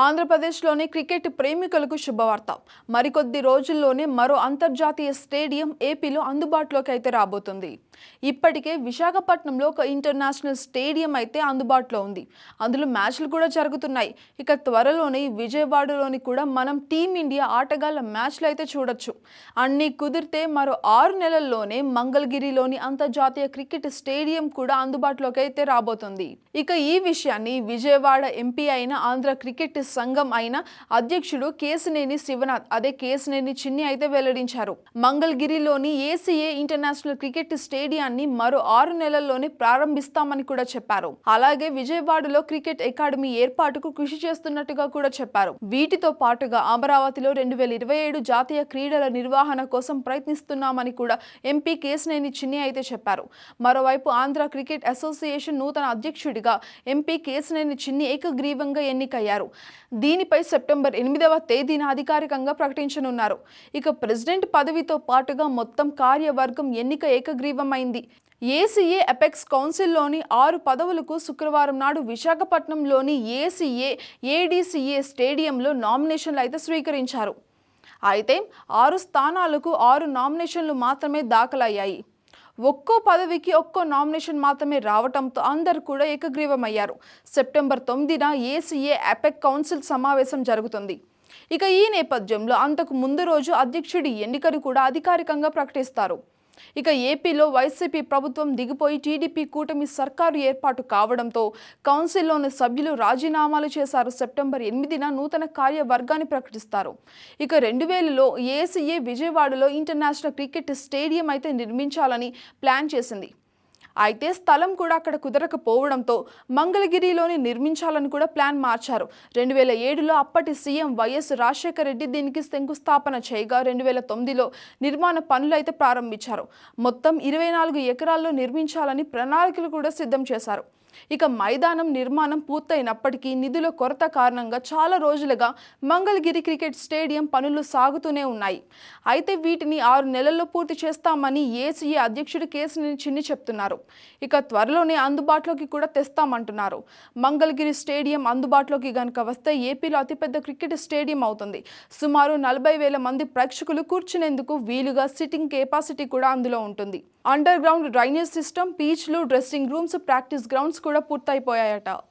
ఆంధ్రప్రదేశ్లోని క్రికెట్ ప్రేమికులకు శుభవార్త. మరికొద్ది రోజుల్లోనే మరో అంతర్జాతీయ స్టేడియం ఏపీలో అందుబాటులోకి అయితే రాబోతుంది. ఇప్పటికే విశాఖపట్నంలో ఒక ఇంటర్నేషనల్ స్టేడియం అయితే అందుబాటులో ఉంది. అందులో మ్యాచ్లు కూడా జరుగుతున్నాయి. ఇక త్వరలోనే విజయవాడలోని కూడా మనం టీమిండియా ఆటగాళ్ళ మ్యాచ్లు అయితే చూడొచ్చు. అన్నీ కుదిరితే మరో ఆరు నెలల్లోనే మంగళగిరిలోని అంతర్జాతీయ క్రికెట్ స్టేడియం కూడా అందుబాటులోకి అయితే రాబోతుంది. ఇక ఈ విషయాన్ని విజయవాడ ఎంపీ అయిన ఆంధ్ర క్రికెట్ సంఘం అయిన అధ్యక్షుడు కేసినేని శివనాథ్ అదే కేసినేని చిన్ని అయితే వెల్లడించారు. మంగళగిరిలోని ఏసీఏ ఇంటర్నేషనల్ క్రికెట్ స్టేడియాన్ని మరో ఆరు నెలల్లోనే ప్రారంభిస్తామని కూడా చెప్పారు. అలాగే విజయవాడలో క్రికెట్ అకాడమీ ఏర్పాటుకు కృషి చేస్తున్నట్టుగా కూడా చెప్పారు. వీటితో పాటుగా అమరావతిలో రెండు వేల ఇరవై ఏడు జాతీయ క్రీడల నిర్వహణ కోసం ప్రయత్నిస్తున్నామని కూడా ఎంపీ కేసినేని చిన్ని అయితే చెప్పారు. మరోవైపు ఆంధ్ర క్రికెట్ అసోసియేషన్ నూతన అధ్యక్షుడిగా ఎంపీ కేసినేని చిన్ని ఏకగ్రీవంగా ఎన్నికయ్యారు. దీనిపై సెప్టెంబర్ ఎనిమిదవ తేదీన అధికారికంగా ప్రకటించనున్నారు. ఇక ప్రెసిడెంట్ పదవితో పాటుగా మొత్తం కార్యవర్గం ఎన్నిక ఏకగ్రీవమైంది. ఏసీఏ అపెక్స్ కౌన్సిల్లోని ఆరు పదవులకు శుక్రవారం నాడు విశాఖపట్నంలోని ఏసీఏ ఏడీసీఏ స్టేడియంలో నామినేషన్లు అయితే స్వీకరించారు. అయితే ఆరు స్థానాలకు ఆరు నామినేషన్లు మాత్రమే దాఖలయ్యాయి. ఒక్కో పదవికి ఒక్కో నామినేషన్ మాత్రమే రావటంతో అందరూ కూడా ఏకగ్రీవమయ్యారు. సెప్టెంబర్ తొమ్మిదిన ఏసీఏ అపెక్ కౌన్సిల్ సమావేశం జరుగుతుంది. ఇక ఈ నేపథ్యంలో అంతకు ముందు రోజు అధ్యక్షుడి ఎన్నికను కూడా అధికారికంగా ప్రకటిస్తారు. ఇక ఏపీలో వైసీపీ ప్రభుత్వం దిగిపోయి టీడీపీ కూటమి సర్కారు ఏర్పాటు కావడంతో కౌన్సిల్లోని సభ్యులు రాజీనామాలు చేశారు. సెప్టెంబర్ ఎనిమిదిన నూతన కార్యవర్గాన్ని ప్రకటిస్తారు. ఇక రెండు వేలలో ఏసీఏ విజయవాడలో ఇంటర్నేషనల్ క్రికెట్ స్టేడియం అయితే నిర్మించాలని ప్లాన్ చేసింది. అయితే స్థలం కూడా అక్కడ కుదరకపోవడంతో మంగళగిరిలోని నిర్మించాలని కూడా ప్లాన్ మార్చారు. రెండు వేల ఏడులో అప్పటి సీఎం వైఎస్ రాజశేఖర రెడ్డి దీనికి శంకుస్థాపన చేయగా రెండు వేల తొమ్మిదిలో నిర్మాణ పనులు అయితే ప్రారంభించారు. మొత్తం ఇరవై నాలుగు ఎకరాల్లో నిర్మించాలని ప్రణాళికలు కూడా సిద్ధం చేశారు. ఇక మైదానం నిర్మాణం పూర్తయినప్పటికీ నిధుల కొరత కారణంగా చాలా రోజులుగా మంగళగిరి క్రికెట్ స్టేడియం పనులు సాగుతూనే ఉన్నాయి. అయితే వీటిని ఆరు నెలల్లో పూర్తి చేస్తామని ఏసీఏ అధ్యక్షుడు కేసినేని చిన్ని చెప్తున్నారు. ఇక త్వరలోనే అందుబాటులోకి కూడా తెస్తామంటున్నారు. మంగళగిరి స్టేడియం అందుబాటులోకి గనుక వస్తే ఏపీలో అతిపెద్ద క్రికెట్ స్టేడియం అవుతుంది. సుమారు నలభై వేల మంది ప్రేక్షకులు కూర్చునేందుకు వీలుగా సిట్టింగ్ కెపాసిటీ కూడా అందులో ఉంటుంది. అండర్ గ్రౌండ్ డ్రైనేజ్ సిస్టమ్ పీచ్లు డ్రెస్సింగ్ రూమ్స్ ప్రాక్టీస్ గ్రౌండ్స్ కూడా పూర్తయిపోయాయట.